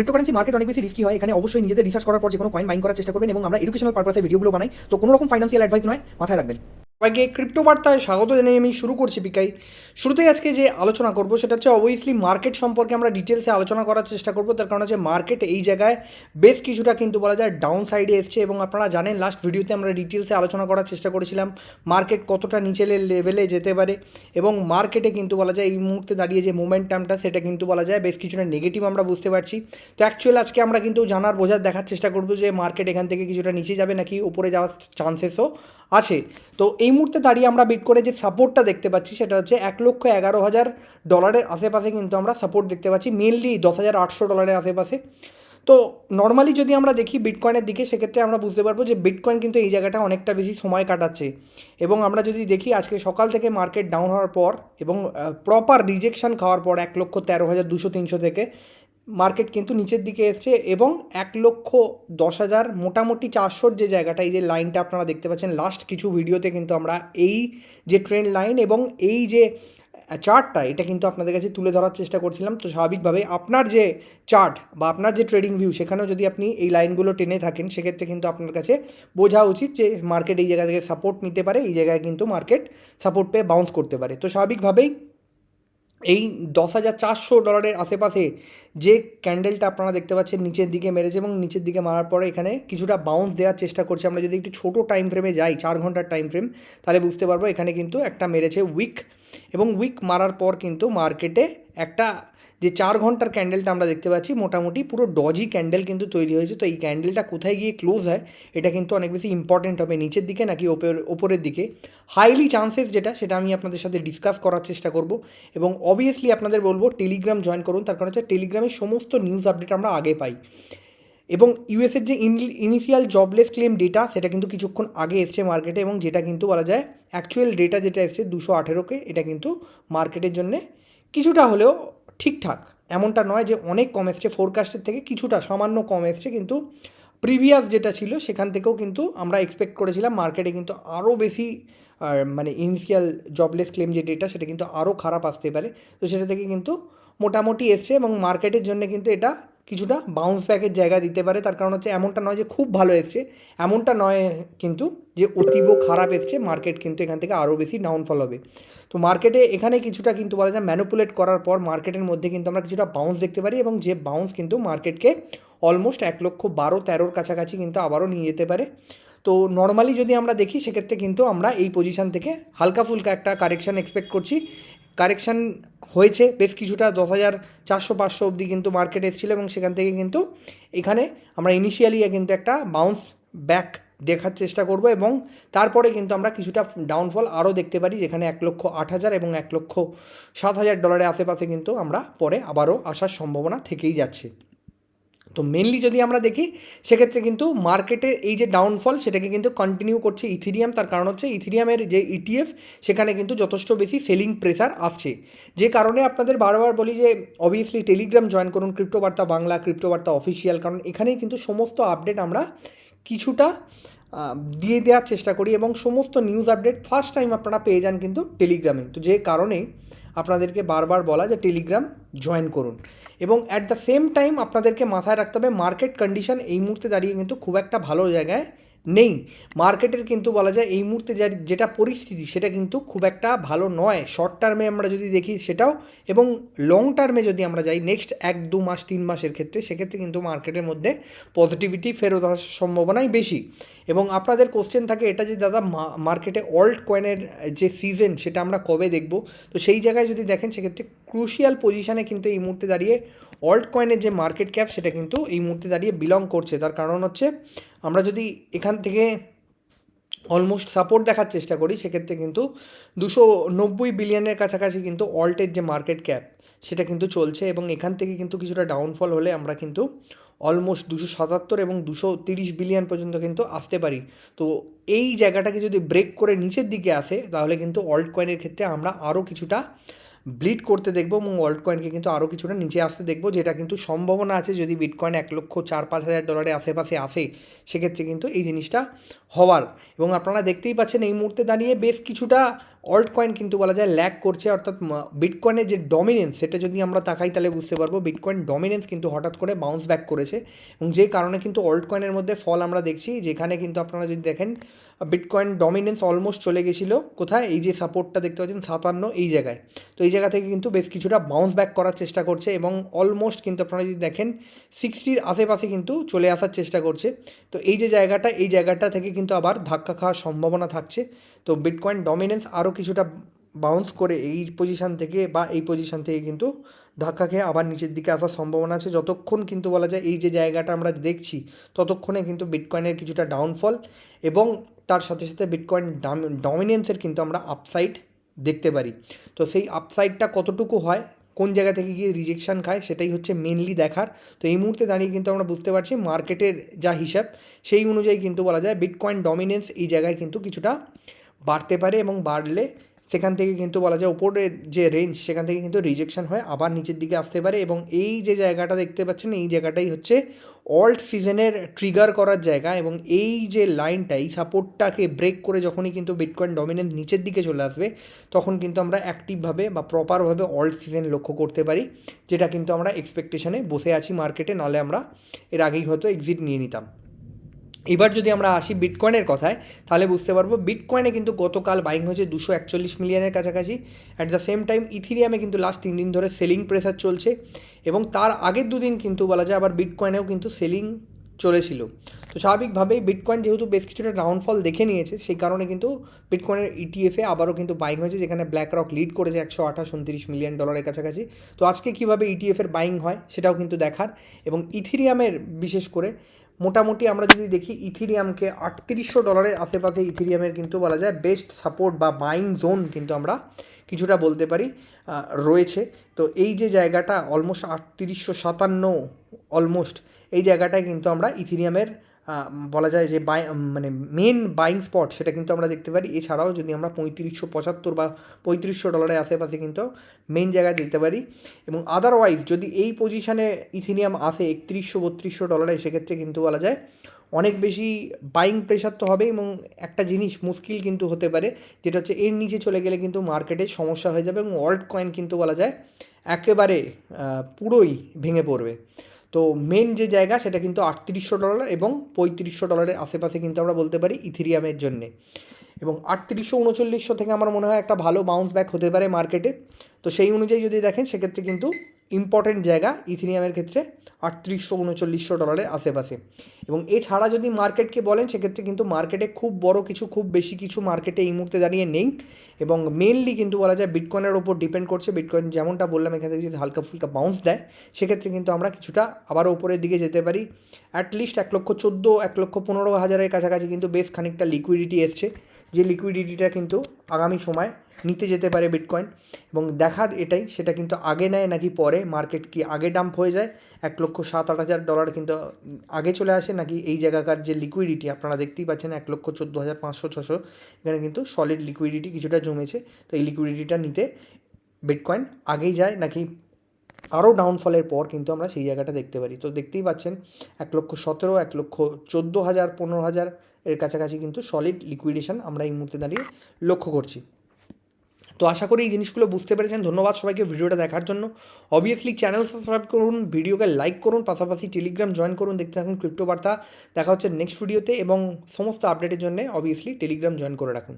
Cryptocurrency market অনেক বেশি risky হয়, এখানে অবশ্যই নিজেদের রিসার্চ করার পর যে কোনো কয়েন মাইন করার চেষ্টা করবেন এবং আমরা এডুকেশনাল পারপাসে ভিডিওগুলো বানাই। তো কোনো রকম ফাইন্যান্সিয়াল অ্যাডভাইস নয়, মাথায় রাখবেন। সবাইকে ক্রিপ্টো বার্তায় স্বাগত জানিয়ে আমি শুরু করছি পিকাই। শুরুতেই আজকে যে আলোচনা করব, সেটা হচ্ছে অবভিয়াসলি মার্কেট সম্পর্কে আমরা ডিটেলসে আলোচনা করার চেষ্টা করব। তার কারণ হচ্ছে মার্কেট এই জায়গায় বেশ কিছুটা কিন্তু বলা যায় ডাউন সাইডে এসছে এবং আপনারা জানেন লাস্ট ভিডিওতে আমরা ডিটেলসে আলোচনা করার চেষ্টা করেছিলাম মার্কেট কতটা নিচে লেভেলে যেতে পারে এবং মার্কেটে কিন্তু বলা যায় এই মুহূর্তে দাঁড়িয়ে যে মোমেন্টামটা সেটা কিন্তু বলা যায় বেশ কিছুটা নেগেটিভ আমরা বুঝতে পারছি। তো অ্যাকচুয়াল আজকে আমরা কিন্তু জানার, বোঝার, দেখার চেষ্টা করব যে মার্কেট এখান থেকে কিছুটা নিচে যাবে নাকি, উপরে যাওয়ার চান্সেসও আছে। তো এই মুহূর্তে দাঁড়িয়ে আমরা বিট করে যে সাপোর্টটা দেখতে পাচ্ছি, সেটা হচ্ছে এক লক্ষ এগারো হাজার ডলারের আশেপাশে কিন্তু আমরা সাপোর্ট দেখতে পাচ্ছি মেনলি দশ হাজার আটশো ডলারের আশেপাশে। তো নর্মালি যদি আমরা দেখি বিটকয়েনের দিকে, সেক্ষেত্রে আমরা বুঝতে পারব যে বিটকয়েন কিন্তু এই জায়গাটা অনেকটা বেশি সময় কাটাচ্ছে। এবং আমরা যদি দেখি আজকে সকাল থেকে মার্কেট ডাউন হওয়ার পর এবং প্রপার রিজেকশন খাওয়ার পর এক লক্ষ তেরো হাজার দুশো তিনশো থেকে মার্কেট কিন্তু নিচের দিকে এসছে এবং এক লক্ষ দশ হাজার মোটামুটি চারশোর যে জায়গাটা, এই যে লাইনটা আপনারা দেখতে পাচ্ছেন লাস্ট কিছু ভিডিওতে কিন্তু আমরা এই যে ট্রেন্ড লাইন এবং এই যে চার্টটা এটা কিন্তু আপনাদের কাছে তুলে ধরার চেষ্টা করছিলাম। তো স্বাভাবিকভাবে আপনার যে চার্ট বা আপনার যে ট্রেডিং ভিউ সেখানেও যদি আপনি এই লাইনগুলো টেনে থাকেন, সেক্ষেত্রে কিন্তু আপনার কাছে বোঝা উচিত যে মার্কেট এই জায়গা থেকে সাপোর্ট নিতে পারে, এই জায়গায় কিন্তু মার্কেট সাপোর্ট পেয়ে বাউন্স করতে পারে। তো স্বাভাবিকভাবেই এই দশ হাজার চারশো ডলারের আশেপাশে যে ক্যান্ডেলটা আপনারা দেখতে পাচ্ছেন নিচের দিকে মেরেছে এবং নিচের দিকে মারার পরে এখানে কিছুটা বাউন্স দেওয়ার চেষ্টা করছে। আমরা যদি একটু ছোটো টাইম ফ্রেমে যাই, চার ঘণ্টার টাইম ফ্রেম তাহলে বুঝতে পারব এখানে কিন্তু একটা মেরেছে উইক এবং উইক মারার পর কিন্তু মার্কেটে একটা যে চার ঘণ্টার ক্যান্ডেলটা আমরা দেখতে পাচ্ছি, মোটামুটি পুরো ডজি ক্যান্ডেল কিন্তু তৈরি হয়েছে। তো এই ক্যান্ডেলটা কোথায় গিয়ে ক্লোজ হয়, এটা কিন্তু অনেক বেশি ইম্পর্টেন্ট হবে নিচের দিকে নাকি ওপর, ওপরের দিকে। হাইলি চান্সেস যেটা, সেটা আমি আপনাদের সাথে ডিসকাস করার চেষ্টা করব। এবং অবভিয়াসলি আপনাদের বলব টেলিগ্রাম জয়েন করুন। তার কারণ হচ্ছে টেলিগ্রামের সমস্ত নিউজ আপডেট আমরা আগে পাই। এবং ইউএসের যে ইনিশিয়াল জবলেস ক্লেম ডেটা সেটা কিন্তু কিছুক্ষণ আগে এসছে মার্কেটে এবং যেটা কিন্তু বলা যায় অ্যাকচুয়াল ডেটা যেটা এসছে দুশো আঠেরোকে এটা কিন্তু মার্কেটের জন্যে কিছুটা হলেও ঠিকঠাক। এমনটা নয় যে অনেক কম এসছে ফোরকাস্টের থেকে কিছুটা সামান্য কম এসছে, কিন্তু প্রিভিয়াস যেটা ছিল সেখান থেকেও কিন্তু আমরা এক্সপেক্ট করেছিলাম মার্কেটে কিন্তু আরও বেশি মানে ইনিশিয়াল জবলেস ক্লেম যে ডেটা সেটা কিন্তু আরও খারাপ আসতে পারে। তো সেটা থেকে কিন্তু মোটামুটি এসছে এবং মার্কেটের জন্য কিন্তু এটা কিছুটা বাউন্স ব্যাকের জায়গা দিতে পারে। তার কারণ হচ্ছে এমনটা নয় যে খুব ভালো এসছে, এমনটা নয় কিন্তু যে অতীব খারাপ এসছে মার্কেট কিন্তু এখান থেকে আরও বেশি ডাউনফল হবে। তো মার্কেটে এখানে কিছুটা কিন্তু বলা যায় ম্যানুপুলেট করার পর মার্কেটের মধ্যে কিন্তু আমরা কিছুটা বাউন্স দেখতে পারি এবং যে বাউন্স কিন্তু মার্কেটকে অলমোস্ট এক লক্ষ বারো তেরোর কাছাকাছি কিন্তু আবারও নিয়ে যেতে পারে। তো নর্মালি যদি আমরা দেখি, সেক্ষেত্রে কিন্তু আমরা এই পজিশান থেকে হালকা ফুলকা একটা কারেকশান এক্সপেক্ট করছি। কারেকশান হয়েছে। বেশ কিছুটা, দশ হাজার চারশো, পাঁচশো অবধি কিন্তু মার্কেট এসেছিল এবং সেখান থেকে কিন্তু এখানে আমরা ইনিশিয়ালি কিন্তু একটা বাউন্স ব্যাক দেখার চেষ্টা করব এবং তারপরে কিন্তু আমরা কিছুটা ডাউনফল আরও দেখতে পারি, যেখানে এক লক্ষ আট হাজার এবং এক লক্ষ সাত হাজার ডলারের আশেপাশে কিন্তু আমরা পরে আবারও আসার সম্ভাবনা থেকেই যাচ্ছে। তো মেনলি যদি আমরা দেখি, সেক্ষেত্রে কিন্তু মার্কেটের এই যে ডাউনফল সেটাকে কিন্তু কন্টিনিউ করছে ইথিরিয়াম তার কারণ হচ্ছে ইথিরিয়ামের যে ইটিএফ সেখানে কিন্তু যথেষ্ট বেশি সেলিং প্রেসার আসছে। যে কারণে আপনাদের বারবার বলি যে অবভিয়াসলি টেলিগ্রাম জয়েন করুন ক্রিপ্টোবার্তা বাংলা ক্রিপ্টোবার্তা অফিসিয়াল কারণ এখানেই কিন্তু সমস্ত আপডেট আমরা কিছুটা দিয়ে দেওয়ার চেষ্টা করি এবং সমস্ত নিউজ আপডেট ফার্স্ট টাইম আপনারা পেয়ে যান কিন্তু টেলিগ্রামে তো যে কারণে আপনাদেরকে বারবার বলা যে টেলিগ্রাম জয়েন করুন। এবং অ্যাট দ্য সেম টাইম আপনাদেরকে মাথায় রাখতে হবে মার্কেট কন্ডিশন এই মুহূর্তে দাঁড়িয়ে কিন্তু খুব একটা ভালো জায়গায় নেই। মার্কেটের কিন্তু বলা যায় এই মুহূর্তে যা যেটা পরিস্থিতি সেটা কিন্তু খুব একটা ভালো নয়। শর্ট টার্মে আমরা যদি দেখি সেটাও এবং লং টার্মে যদি আমরা যাই নেক্সট এক, দু মাস, তিন মাসের ক্ষেত্রে সেক্ষেত্রে কিন্তু মার্কেটের মধ্যে পজিটিভিটি ফেরত আসার সম্ভাবনাই বেশি। এবং আপনাদের কোশ্চেন থাকে এটা যে দাদা মার্কেটে অল্ট কয়েনের যে সিজন সেটা আমরা কবে দেখব? তো সেই জায়গায় যদি দেখেন সেক্ষেত্রে ক্রুশিয়াল পজিশানে কিন্তু এই মুহূর্তে দাঁড়িয়ে অল্ট কয়েনের যে মার্কেট ক্যাপ সেটা কিন্তু এই মুহূর্তে দাঁড়িয়ে বিলং করছে। তার কারণ হচ্ছে আমরা যদি এখান থেকে অলমোস্ট সাপোর্ট দেখার চেষ্টা করি, সেক্ষেত্রে কিন্তু দুশো নব্বই বিলিয়নের কাছাকাছি কিন্তু অল্টের যে মার্কেট ক্যাপ সেটা কিন্তু চলছে এবং এখান থেকে কিন্তু কিছুটা ডাউনফল হলে আমরা কিন্তু অলমোস্ট দুশো সাতাত্তর এবং দুশো তিরিশ বিলিয়ন পর্যন্ত কিন্তু আসতে পারি। তো এই জায়গাটাকে যদি ব্রেক করে নিচের দিকে আসে, তাহলে কিন্তু অল্ট কয়েনের ক্ষেত্রে আমরা আরও কিছুটা ব্লিড করতে দেখব এবং ওয়ার্ল্ড কয়েনকে কিন্তু আরও কিছুটা নিচে আসতে দেখব, যেটা কিন্তু সম্ভাবনা আছে যদি বিটকয়েন এক লক্ষ চার পাঁচ হাজার ডলারের আশেপাশে আসে, সেক্ষেত্রে কিন্তু এই জিনিসটা হওয়ার। এবং আপনারা দেখতেই পাচ্ছেন এই মুহূর্তে দাঁড়িয়ে বেশ কিছুটা অল্ট কয়েন কিন্তু বলা যায় ল্যাক করছে, অর্থাৎ বিটকয়েনের যে ডমিনেন্স সেটা যদি আমরা তাকাই তাহলে বুঝতে পারব বিটকয়েন ডমিনেন্স কিন্তু হঠাৎ করে বাউন্স ব্যাক করেছে এবং যে কারণে কিন্তু অল্ট কয়েনের মধ্যে ফল আমরা দেখছি, যেখানে কিন্তু আপনারা যদি দেখেন বিটকয়েন ডমিনেন্স অলমোস্ট চলে গেছিল, কোথায়? এই যে সাপোর্টটা দেখতে পাচ্ছেন, সাতান্ন, এই জায়গায়। তো এই জায়গা থেকে কিন্তু বেশ কিছুটা বাউন্স ব্যাক করার চেষ্টা করছে এবং অলমোস্ট কিন্তু আপনারা যদি দেখেন সিক্সটির আশেপাশে কিন্তু চলে আসার চেষ্টা করছে। তো এই যে জায়গাটা, এই জায়গাটা থেকে কিন্তু আবার ধাক্কা খাওয়ার সম্ভাবনা থাকছে। তো বিটকয়েন ডমিনেন্স আরও কিছুটা বাউন্স করে এই পজিশান থেকে বা এই পজিশান থেকে কিন্তু ধাক্কা খেয়ে আবার নিচের দিকে আসার সম্ভাবনা আছে। যতক্ষণ কিন্তু বলা যায় এই যে জায়গাটা আমরা দেখছি, ততক্ষণে কিন্তু বিটকয়েনের কিছুটা ডাউনফল এবং তার সাথে সাথে বিটকয়েন ডমিনেন্সের কিন্তু আমরা আপসাইড দেখতে পারি। তো সেই আপসাইডটা কতটুকু হয়, কোন জায়গা থেকে গিয়ে রিজেকশন খায়, সেটাই হচ্ছে মেনলি দেখার। তো এই মুহূর্তে দাঁড়িয়ে কিন্তু আমরা বুঝতে পারছি মার্কেটের যা হিসাব, সেই অনুযায়ী কিন্তু বলা যায় বিটকয়েন ডমিনেন্স এই জায়গায় কিন্তু কিছুটা বাড়তে পারে এবং বাড়লে সেখান থেকে কিন্তু বলা যায় ওপরের যে রেঞ্জ সেখান থেকে কিন্তু রিজেকশন হয়ে, আবার নিচের দিকে আসতে পারে এবং এই যে জায়গাটা দেখতে পাচ্ছেন, এই জায়গাটাই হচ্ছে অল্ট সিজনের ট্রিগার করার জায়গা এবং এই যে লাইনটা এই সাপোর্টটাকে ব্রেক করে যখনই কিন্তু বিটকয়েন ডমিনেন্স নিচের দিকে চলে আসবে, তখন কিন্তু আমরা অ্যাক্টিভভাবে বা প্রপারভাবে অল্ট সিজন লক্ষ্য করতে পারি, যেটা কিন্তু আমরা এক্সপেকটেশনে বসে আছি মার্কেটে নাহলে আমরা এর আগেই হয়তো এক্সিট নিয়ে নিতাম। এবার যদি আমরা আসি বিটকয়েনের কথায়, তাহলে বুঝতে পারব বিটকয়েনে কিন্তু গতকাল বাইং হয়েছে দুশো একচল্লিশ মিলিয়নের কাছাকাছি। অ্যাট দ্য সেম টাইম ইথিরিয়ামে কিন্তু লাস্ট তিন দিন ধরে সেলিং প্রেসার চলছে এবং তার আগের দুদিন কিন্তু বলা যায় আবার বিটকয়েনেও কিন্তু সেলিং চলেছিল। তো স্বাভাবিকভাবেই বিটকয়েন যেহেতু বেশ কিছুটা ডাউনফল দেখে নিয়েছে, সেই কারণে কিন্তু বিটকয়েনের ইটিএফে আবারও কিন্তু বাইং হয়েছে, যেখানে ব্ল্যাক রক লিড করেছে একশো আঠাশ, উনত্রিশ মিলিয়ন ডলারের কাছাকাছি। তো আজকে কীভাবে ইটিএফের বাইং হয়, সেটাও কিন্তু দেখার। এবং ইথিরিয়ামের বিশেষ করে মোটামুটি আমরা যদি দেখি ইথিরিয়ামকে আটত্রিশশো ডলারের আশেপাশে ইথিরিয়ামের কিন্তু বলা যায় বেস্ট সাপোর্ট বা বাইং জোন কিন্তু আমরা কিছুটা বলতে পারি রয়েছে। তো এই যে জায়গাটা, অলমোস্ট আটত্রিশশো সাতান্ন, অলমোস্ট, এই জায়গাটায় কিন্তু আমরা ইথিরিয়ামের বলা যায় যে বাই মানে মেন বাইং স্পট সেটা কিন্তু আমরা দেখতে পারি। এছাড়াও যদি আমরা পঁয়ত্রিশশো পঁচাত্তর বা পঁয়ত্রিশশো ডলারের আশেপাশে কিন্তু মেন জায়গায় দেখতে পারি এবং আদারওয়াইজ যদি এই পজিশানে ইথিনিয়াম আসে একত্রিশশো বত্রিশশো ডলারে সেক্ষেত্রে কিন্তু বলা যায় অনেক বেশি বাইং প্রেশার তো হবে এবং একটা জিনিস মুশকিল কিন্তু হতে পারে যেটা হচ্ছে এর নিচে চলে গেলে কিন্তু মার্কেটে সমস্যা হয়ে যাবে এবং ওয়ার্ল্ড কয়েন কিন্তু বলা যায় একেবারে পুরোই ভেঙে পড়বে। তো মেন যে জায়গা সেটা কিন্তু আটত্রিশশো ডলার এবং পঁয়ত্রিশশো ডলারের আশেপাশে কিন্তু আমরা বলতে পারি ইথিরিয়ামের জন্যে। এবং আটত্রিশশো উনচল্লিশশো থেকে আমার মনে হয় একটা ভালো বাউন্স ব্যাক হতে পারে মার্কেটে তো সেই অনুযায়ী যদি দেখেন, সেক্ষেত্রে কিন্তু ইম্পর্টেন্ট জায়গা ইথিনিয়ামের ক্ষেত্রে আটত্রিশশো উনচল্লিশশো ডলারের আশেপাশে। এবং এছাড়া যদি মার্কেটকে বলেন, সেক্ষেত্রে কিন্তু মার্কেটে খুব বড় কিছু, খুব বেশি কিছু মার্কেটে এই মুহূর্তে দাঁড়িয়ে নেই। এবং মেনলি কিন্তু বলা যায় বিটকয়েনের ওপর ডিপেন্ড করছে। বিটকয়েন যেমনটা বললাম, এখান থেকে যদি হালকা ফুলকা বাউন্স দেয়, সেক্ষেত্রে কিন্তু আমরা কিছুটা আবার ওপরের দিকে যেতে পারি। অ্যাটলিস্ট এক লক্ষ চোদ্দ, এক লক্ষ পনেরো হাজারের কাছাকাছি কিন্তু বেশ খানিকটা লিকুইডিটি এসছে। যে লিকুইডিটিটা কিন্তু আগামী সময় নিতে যেতে পারে বিটকয়েন এবং দেখার এটাই, সেটা কিন্তু আগে নেয় নাকি পরে? মার্কেট কি আগে ডাম্প হয়ে যায়? এক লক্ষ সাত আট হাজার ডলার কিন্তু আগে চলে আসে নাকি এই জায়গাকার যে লিকুইডিটি আপনারা দেখতেই পাচ্ছেন, এক লক্ষ চোদ্দ হাজার পাঁচশো ছশো, এখানে কিন্তু সলিড লিকুইডিটি কিছুটা জমেছে। তো এই লিকুইডিটিটা নিতে বিটকয়েন আগেই যায় নাকি আরও ডাউনফলের পর কিন্তু আমরা সেই জায়গাটা দেখতে পারি। তো দেখতেই পাচ্ছেন, এক লক্ষ সতেরো, এক লক্ষ চোদ্দ হাজার, পনেরো হাজার এর কাছাকাছি কিন্তু সলিড লিকুইডেশন আমরা এই মুহূর্তে দাঁড়িয়ে লক্ষ্য করছি। তো আশা করি এই জিনিসগুলো বুঝতে পেরেছেন। ধন্যবাদ সবাইকে ভিডিওটা দেখার জন্য। অবভিয়াসলি চ্যানেল সাবস্ক্রাইব করুন, ভিডিওকে লাইক করুন, পাশাপাশি টেলিগ্রাম জয়েন করুন, দেখতে থাকুন ক্রিপ্টো বার্তা। দেখা হচ্ছে নেক্সট ভিডিওতে এবং সমস্ত আপডেটের জন্য অবভিয়াসলি টেলিগ্রাম জয়েন করে রাখুন।